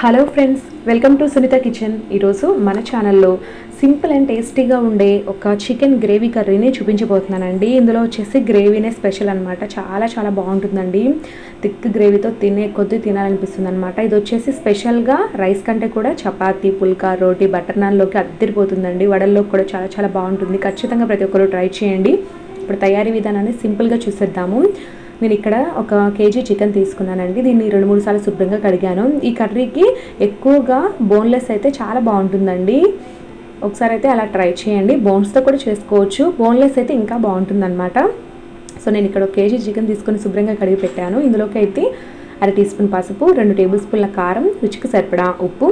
Hello friends welcome to Sunitha kitchen ఈరోజు మన ఛానల్లో సింపుల్ అండ్ టేస్టీగా ఉండే ఒక చికెన్ గ్రేవీ కర్రీని చూపించబోతున్నానండి. ఇందులో వచ్చేసి గ్రేవీనే స్పెషల్ అనమాట చాలా చాలా బాగుంటుందండి. థిక్ గ్రేవీతో తినే కొద్ది తినాలనిపిస్తుంది అనమాట ఇది వచ్చేసి స్పెషల్గా రైస్ కంటే కూడా చపాతీ పుల్కా రోటీ బటర్ నాన్లోకి అద్దరిపోతుందండి. వడల్లో కూడా చాలా చాలా బాగుంటుంది. ఖచ్చితంగా ప్రతి ఒక్కరు ట్రై చేయండి. ఇప్పుడు తయారీ విధానాన్ని సింపుల్గా చూసేద్దాము. నేను ఇక్కడ ఒక కేజీ చికెన్ తీసుకున్నానండి. దీన్ని రెండు మూడు సార్లు శుభ్రంగా కడిగాను. ఈ కర్రీకి ఎక్కువగా బోన్లెస్ అయితే చాలా బాగుంటుందండి. ఒకసారి అయితే అలా ట్రై చేయండి. బోన్స్తో కూడా చేసుకోవచ్చు. బోన్లెస్ అయితే ఇంకా బాగుంటుందన్నమాట. సో నేను ఇక్కడ ఒక కేజీ చికెన్ తీసుకొని శుభ్రంగా కడిగి పెట్టాను. ఇందులోకి అయితే అర టీ స్పూన్ పసుపు రెండు టేబుల్ స్పూన్ల కారం రుచికి సరిపడా ఉప్పు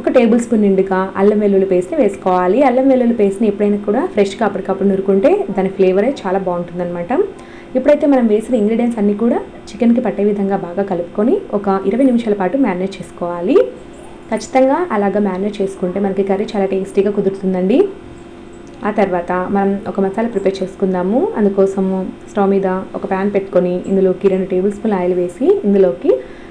ఒక టేబుల్ స్పూన్ నిండుగా అల్లం వెల్లుల్లి పేస్ట్ని వేసుకోవాలి. అల్లం వెల్లుల్లి పేస్ట్ని ఎప్పుడైనా కూడా ఫ్రెష్గా అప్పటికప్పుడు నురుకుంటే దాని ఫ్లేవరే చాలా బాగుంటుందన్నమాట. ఇప్పుడైతే మనం వేసిన ఇంగ్రీడియంట్స్ అన్నీ కూడా చికెన్కి పట్టే విధంగా బాగా కలుపుకొని ఒక ఇరవై నిమిషాల పాటు మ్యారినేట్ చేసుకోవాలి. ఖచ్చితంగా అలాగా మ్యారినేట్ చేసుకుంటే మనకి కర్రీ చాలా టేస్టీగా కుదురుతుందండి. ఆ తర్వాత మనం ఒక మసాలా ప్రిపేర్ చేసుకుందాము. అందుకోసము స్టవ్ మీద ఒక ప్యాన్ పెట్టుకొని ఇందులోకి రెండు టేబుల్ స్పూన్ ఆయిల్ వేసి ఇందులోకి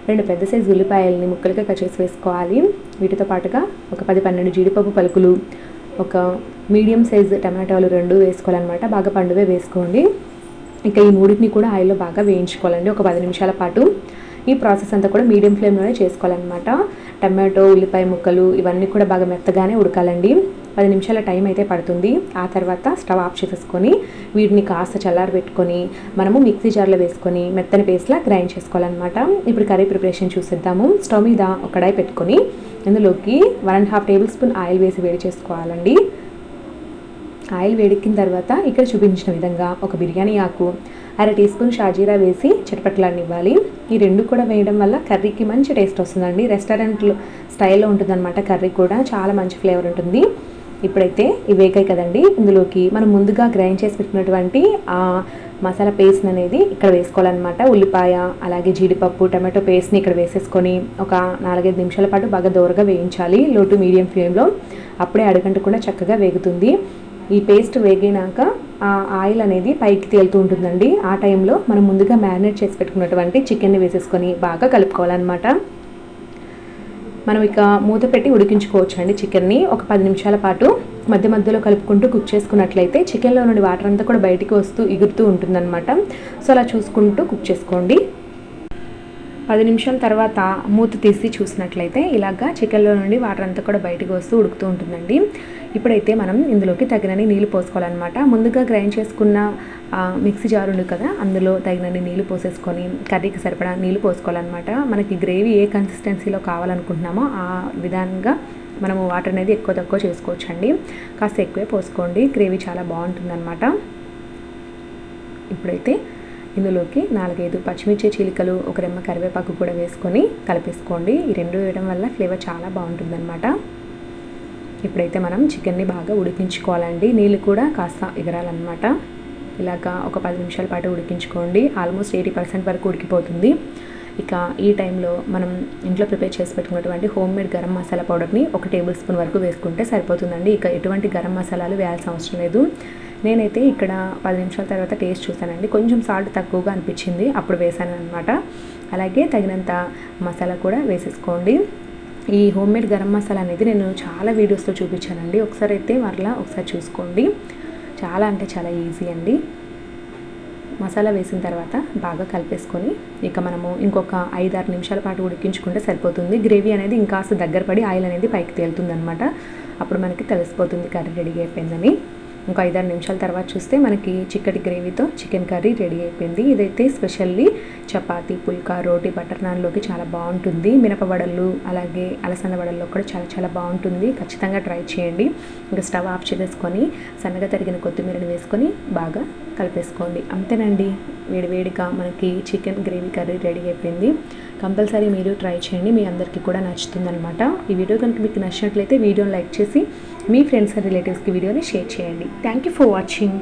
రెండు పెద్ద సైజు ఉల్లిపాయలని ముక్కలుగా కట్ చేసి వేసుకోవాలి. వీటితో పాటుగా ఒక పది పన్నెండు జీడిపప్పు పలుకులు ఒక మీడియం సైజు టమాటాలు రెండు వేసుకోవాలన్నమాట. బాగా పండువే వేసుకోండి. ఇక ఈ మూడింటిని కూడా ఆయిల్లో బాగా వేయించుకోవాలండి. ఒక పది నిమిషాల పాటు ఈ ప్రాసెస్ అంతా కూడా మీడియం ఫ్లేమ్లోనే చేసుకోవాలన్నమాట. టమాటో ఉల్లిపాయ ముక్కలు ఇవన్నీ కూడా బాగా మెత్తగానే ఉడకాలండి. పది నిమిషాల టైం అయితే పడుతుంది. ఆ తర్వాత స్టవ్ ఆఫ్ చేసేసుకొని వీటిని కాస్త చల్లారబెట్టుకొని మనము మిక్సీ జార్లో వేసుకొని మెత్తని పేస్ట్లా గ్రైండ్ చేసుకోవాలన్నమాట. ఇప్పుడు కర్రీ ప్రిపరేషన్ చూసేద్దాము. స్టవ్ మీద ఒకడాయి పెట్టుకొని ఇందులోకి one and half tablespoon oil వేసి వేడి చేసుకోవాలండి. ఆయిల్ వేడెక్కిన తర్వాత ఇక్కడ చూపించిన విధంగా ఒక బిర్యానీ ఆకు అర టీ స్పూన్ షాజీరా వేసి చిటపట్లాడినివ్వాలి. ఈ రెండు కూడా వేయడం వల్ల కర్రీకి మంచి టేస్ట్ వస్తుందండి. రెస్టారెంట్లో స్టైల్లో ఉంటుందన్నమాట కర్రీ కూడా. చాలా మంచి ఫ్లేవర్ ఉంటుంది. ఇప్పుడైతే ఇవి వేగాయి కదండి. ఇందులోకి మనం ముందుగా గ్రైండ్ చేసి పెట్టినటువంటి ఆ మసాలా పేస్ట్ అనేది ఇక్కడ వేసుకోవాలన్నమాట. ఉల్లిపాయ అలాగే జీడిపప్పు టమాటో పేస్ట్ని ఇక్కడ వేసేసుకొని ఒక నాలుగైదు నిమిషాల పాటు బాగా దూరగా వేయించాలి. లో టు మీడియం ఫ్లేమ్లో అప్పుడే అడగంటకుండా చక్కగా వేగుతుంది. ఈ పేస్ట్ వేగినాక ఆ ఆయిల్ అనేది పైకి తేలుతూ ఉంటుందండి. ఆ టైంలో మనం ముందుగా మ్యారినేట్ చేసి పెట్టుకున్నటువంటి చికెన్ని వేసేసుకొని బాగా కలుపుకోవాలన్నమాట. మనం ఇక మూత పెట్టి ఉడికించుకోవచ్చు అండి చికెన్ని. ఒక పది నిమిషాల పాటు మధ్య మధ్యలో కలుపుకుంటూ కుక్ చేసుకున్నట్లయితే చికెన్లో నుండి వాటర్ అంతా కూడా బయటికి వస్తూ ఎగురుతూ ఉంటుందన్నమాట. సో అలా చూసుకుంటూ కుక్ చేసుకోండి. పది నిమిషాల తర్వాత మూత తీసి చూసినట్లయితే ఇలాగా చికెన్లో నుండి వాటర్ అంతా కూడా బయటకు వస్తూ ఉడుకుతూ ఉంటుందండి. ఇప్పుడైతే మనం ఇందులోకి తగినన్ని నీళ్ళు పోసుకోవాలన్నమాట. ముందుగా గ్రైండ్ చేసుకున్న మిక్సీ జార్ ఉంది కదా అందులో తగినన్ని నీళ్ళు పోసేసుకొని కర్రీకి సరిపడా నీళ్ళు పోసుకోవాలన్నమాట. మనకి గ్రేవీ ఏ కన్సిస్టెన్సీలో కావాలనుకుంటున్నామో ఆ విధంగా మనము వాటర్ అనేది ఎక్కువ తక్కువ చేసుకోవచ్చండి. కాస్త ఎక్కువే పోసుకోండి. గ్రేవీ చాలా బాగుంటుందన్నమాట. ఇప్పుడైతే ఇందులోకి నాలుగైదు పచ్చిమిర్చి చీలికలు ఒక రెమ్మ కరివేపాకు కూడా వేసుకొని కలిపేసుకోండి. ఈ రెండు వేయడం వల్ల ఫ్లేవర్ చాలా బాగుంటుందన్నమాట. ఇప్పుడైతే మనం చికెన్ని బాగా ఉడికించుకోవాలండి. నీళ్ళు కూడా కాస్త ఎగరాలన్నమాట. ఇలాగా ఒక పది నిమిషాల పాటు ఉడికించుకోండి. ఆల్మోస్ట్ ఎయిటీ పర్సెంట్ వరకు ఉడికిపోతుంది. ఇక ఈ టైంలో మనం ఇంట్లో ప్రిపేర్ చేసి పెట్టుకున్నటువంటి హోమ్ మేడ్ గరం మసాలా పౌడర్ని ఒక టేబుల్ స్పూన్ వరకు వేసుకుంటే సరిపోతుందండి. ఇక ఎటువంటి గరం మసాలాలు వేయాల్సిన అవసరం లేదు. నేనైతే ఇక్కడ పది నిమిషాల తర్వాత టేస్ట్ చూసానండి కొంచెం సాల్ట్ తక్కువగా అనిపించింది. అప్పుడు వేసాను అనమాట అలాగే తగినంత మసాలా కూడా వేసేసుకోండి. ఈ హోమ్ మేడ్ గరం మసాలా అనేది నేను చాలా వీడియోస్లో చూపించానండి. ఒకసారి అయితే మరలా ఒకసారి చూసుకోండి. చాలా అంటే చాలా ఈజీ అండి. మసాలా వేసిన తర్వాత బాగా కలిపేసుకొని ఇక మనము ఇంకొక ఐదు ఆరు నిమిషాల పాటు ఉడికించుకుంటే సరిపోతుంది. గ్రేవీ అనేది ఇంకాస్త దగ్గర పడి ఆయిల్ అనేది పైకి తేలుతుంది అనమాట అప్పుడు మనకి తెలిసిపోతుంది కర్రీ రెడీ అయిపోయిందని. ఇంకో ఐదారు నిమిషాల తర్వాత చూస్తే మనకి చిక్కటి గ్రేవీతో చికెన్ కర్రీ రెడీ అయిపోయింది. ఇదైతే స్పెషల్లీ చపాతి పుల్కా రోటీ బటర్ నాన్లోకి చాలా బాగుంటుంది. మినపవడలు అలాగే అలసంద వడల్లో కూడా చాలా చాలా బాగుంటుంది. ఖచ్చితంగా ట్రై చేయండి. ఇంకా స్టవ్ ఆఫ్ చేసేసుకొని సన్నగా తరిగిన కొత్తిమీరని వేసుకొని బాగా కలిపేసుకోండి. అంతేనండి. వేడివేడిగా మనకి చికెన్ గ్రేవీ కర్రీ రెడీ అయిపోయింది. కంపల్సరీ మీరు ట్రై చేయండి. మీ అందరికీ కూడా నచ్చుతుందనమాట ఈ వీడియో కనుక మీకు నచ్చినట్లయితే వీడియోని లైక్ చేసి మీ ఫ్రెండ్స్ అండ్ రిలేటివ్స్కి వీడియోని షేర్ చేయండి. Thank you for watching